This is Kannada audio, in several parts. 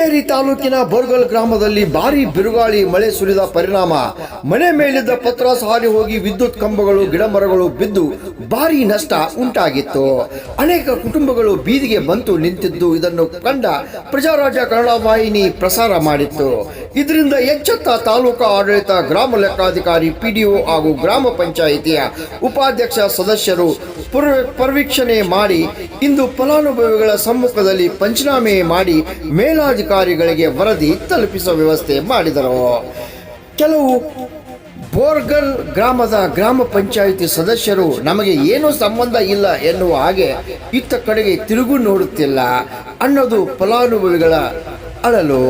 ರಾ- ಹುಕ್ಕೇರಿ ತಾಲೂಕಿನ ಬೋರ್ಗಲ್ ಗ್ರಾಮದಲ್ಲಿ ಭಾರಿ ಬಿರುಗಾಳಿ, ಮಳೆ ಸುರಿದ ಪರಿಣಾಮ. ಮನೆ ಮೇಲಿದ್ದ ಪತ್ರ ಸಾರಿ ಹೋಗಿ ವಿದ್ಯುತ್ ಕಂಬಗಳು, ಗಿಡಮರಗಳು ಬಿದ್ದು ಭಾರಿ ನಷ್ಟ ಉಂಟಾಗಿತ್ತು. ಅನೇಕ ಕುಟುಂಬಗಳು ಬೀದಿಗೆ ಬಂತು ನಿಂತಿದ್ದು ಇದನ್ನು ಕಂಡ ಪ್ರಜಾರಾಜ್ಯ ಕನ್ನಡ ವಾಹಿನಿ ಪ್ರಸಾರ ಮಾಡಿತ್ತು. ಇದರಿಂದ ಎಚ್ಚೆತ್ತ ತಾಲೂಕು ಆಡಳಿತ, ಗ್ರಾಮ ಲೆಕ್ಕಾಧಿಕಾರಿ, ಪಿಡಿಒ ಹಾಗೂ ಗ್ರಾಮ ಪಂಚಾಯಿತಿಯ ಉಪಾಧ್ಯಕ್ಷ ಸದಸ್ಯರು ಪರ್ವೀಕ್ಷಣೆ ಮಾಡಿ, ಇಂದು ಫಲಾನುಭವಿಗಳ ಸಮ್ಮುಖದಲ್ಲಿ ಪಂಚನಾಮೆ ಮಾಡಿ ಮೇಲಾಧಿಕಾರಿಗಳಿಗೆ ವರದಿ ತಲುಪಿಸುವ ವ್ಯವಸ್ಥೆ ಮಾಡಿದರು. ಕೆಲವು ಬೋರ್ಗಲ್ ಗ್ರಾಮದ ಗ್ರಾಮ ಪಂಚಾಯಿತಿ ಸದಸ್ಯರು ನಮಗೆ ಏನೂ ಸಂಬಂಧ ಇಲ್ಲ ಎನ್ನುವ ಹಾಗೆ ಇತ್ತ ಕಡೆಗೆ ತಿರುಗು ನೋಡುತ್ತಿಲ್ಲ ಅನ್ನೋದು ಫಲಾನುಭವಿಗಳ ಅಳಲು.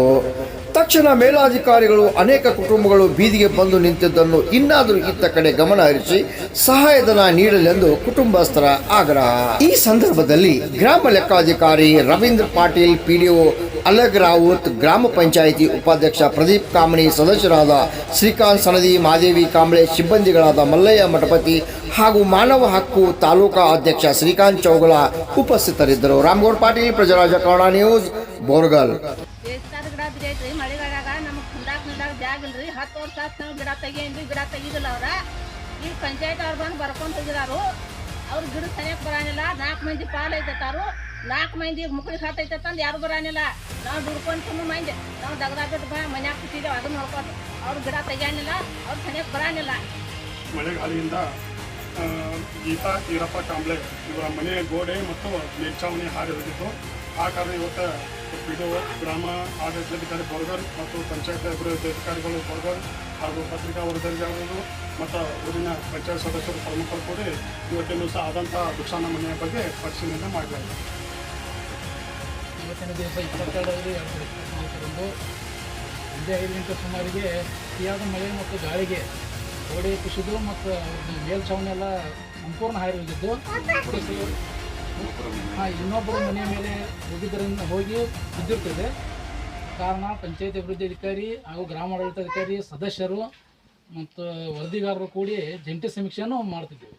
ತಕ್ಷಣ ಮೇಲಾಧಿಕಾರಿಗಳು ಅನೇಕ ಕುಟುಂಬಗಳು ಬೀದಿಗೆ ಬಂದು ನಿಂತಿದ್ದನ್ನು ಇನ್ನಾದರೂ ಇತ್ತ ಕಡೆ ಗಮನ ಹರಿಸಿ ಸಹಾಯಧನ ನೀಡಲೆಂದು ಕುಟುಂಬಸ್ಥರ ಆಗ್ರಹ. ಈ ಸಂದರ್ಭದಲ್ಲಿ ಗ್ರಾಮ ಲೆಕ್ಕಾಧಿಕಾರಿ ರವೀಂದ್ರ ಪಾಟೀಲ್, ಪಿಡಿಒ ಅಲಗ್ ರಾವುತ್, ಗ್ರಾಮ ಪಂಚಾಯಿತಿ ಉಪಾಧ್ಯಕ್ಷ ಪ್ರದೀಪ್ ಕಾಮಣಿ ಸದಸ್ಯರಾದ ಶ್ರೀಕಾಂತ್ ಸನದಿ, ಮಾದೇವಿ ಕಾಂಬ್ಳೆ, ಸಿಬ್ಬಂದಿಗಳಾದ ಮಲ್ಲಯ್ಯ ಮಠಪತಿ ಹಾಗೂ ಮಾನವ ಹಕ್ಕು ತಾಲೂಕಾ ಅಧ್ಯಕ್ಷ ಶ್ರೀಕಾಂತ್ ಚೌಗಳ ಉಪಸ್ಥಿತರಿದ್ದರು. ರಾಮಗೌಡ ಪಾಟೀಲ್ ಪ್ರಜರಾಜ ಕನ್ನಡ ನ್ಯೂಸ್, ಬೋರ್ಗಲ್. ಬಿದ್ದೈತ್ರಿ ಮಳೆಗಾಲಾಗ ನಮಗೆ ಕುಂದಾಕ್ ನಿಂದಾಗ ಜಾಗ ಇಲ್ರಿ, ಹತ್ತು ವರ್ಷ ಆತ್ ನಾವು ಗಿಡ ತೆಗಿಯಂದ್ವಿ ಗಿಡ ತೆಗಿದಿಲ್ಲ ಅವ್ರ. ಈಗ ಪಂಚಾಯತ್ ಅವ್ರು ಬಂದು ಬರ್ಕೊಂಡ್ ಹೋಗಿದಾರು. ಅವ್ರು ಗಿಡ ಸರಿಯಾಗಿ ಬರಾನಿಲ್ಲ ನಾಲ್ಕು ಮಂದಿ ಪಾಲ್ ಐತಾರು ನಾಲ್ಕು ಮಂದಿ ಮುಕ್ಳಿಗೆ ಸಾತ್ ತಂದು ಯಾರು ಬರಾನಿಲ್ಲ. ನಾವು ದುಡ್ಕೊಂಡು ತುಂಬ ಮಂದಿ, ನಾವು ದಗದಾಗಟ್ಟು ಬಾ, ಮನ್ಯಾಗ ಕೂತಿದ್ದೇವೆ ಅದನ್ನ ನೋಡ್ಕೊಂಡು ಅವ್ರು ಗಿಡ ತೆಗಿಯಾನಿಲ್ಲ, ಅವ್ರು ಸರಿಯಾಗಿ ಬರಾನಿಲ್ಲ. ಮಳೆಗಾಲದಿಂದ ಗೀತಾ ಈರಪ್ಪ ಕಾಂಬ್ಳೆ ಇವರ ಮನೆಯ ಗೋಡೆ ಮತ್ತು ಮೇಲ್ಛಾವಣಿ ಹಾರಿ ಹೋಗಿತ್ತು. ಆ ಕಾರಣ ಇವತ್ತು ಪಿಡಿಒ ಗ್ರಾಮ ಆಡಳಿತಾಧಿಕಾರಿ ಬರ್ಗರ್ ಮತ್ತು ಪಂಚಾಯತ್ ಅಭಿವೃದ್ಧಿ ಅಧಿಕಾರಿಗಳು borgar ಹಾಗೂ ಪತ್ರಿಕಾ ವರದಿಗಾರರು ಮತ್ತು ಊರಿನ ಪಂಚಾಯತ್ ಸದಸ್ಯರು ಪ್ರಮುಖರು ಕೂಡಿ ಇವತ್ತಿನ ದಿವಸ ಆದಂತಹ ನುಕ್ಸಾನ ಮನೆಯ ಬಗ್ಗೆ ಪರಿಶೀಲನೆ ಮಾಡಲಾಗಿದೆ. ಇವತ್ತಿನ ದಿವಸ ಇಪ್ಪತ್ತೆರಡರಲ್ಲಿ ಎರಡು ಸಂಜೆ ಐದು ಗಂಟೆ ಸುಮಾರಿಗೆ ಅತಿಯಾದ ಮಳೆ ಮತ್ತು ಗಾಳಿಗೆ ಗೋಡೆ ಕುಸಿದು ಮತ್ತು ಮೇಲ್ಛಾವಣಿ ಎಲ್ಲ ಸಂಪೂರ್ಣ ಹಾರಿ ಹೋಗಿದ್ದು. ಹಾಂ, ಇನ್ನೊಬ್ಬರ ಮನೆ ಮೇಲೆ ಹೋಗಿದ್ದರಿಂದ ಹೋಗಿ ಬಿದ್ದಿರ್ತದೆ. ಕಾರಣ ಪಂಚಾಯತ್ ಅಭಿವೃದ್ಧಿ ಅಧಿಕಾರಿ ಹಾಗೂ ಗ್ರಾಮಾಡಳಿತಾಧಿಕಾರಿ ಸದಸ್ಯರು ಮತ್ತು ವರದಿಗಾರರು ಕೂಡಿ ಜಂಟಿ ಸಮೀಕ್ಷೆಯನ್ನು ಮಾಡ್ತಿದ್ದೇವೆ.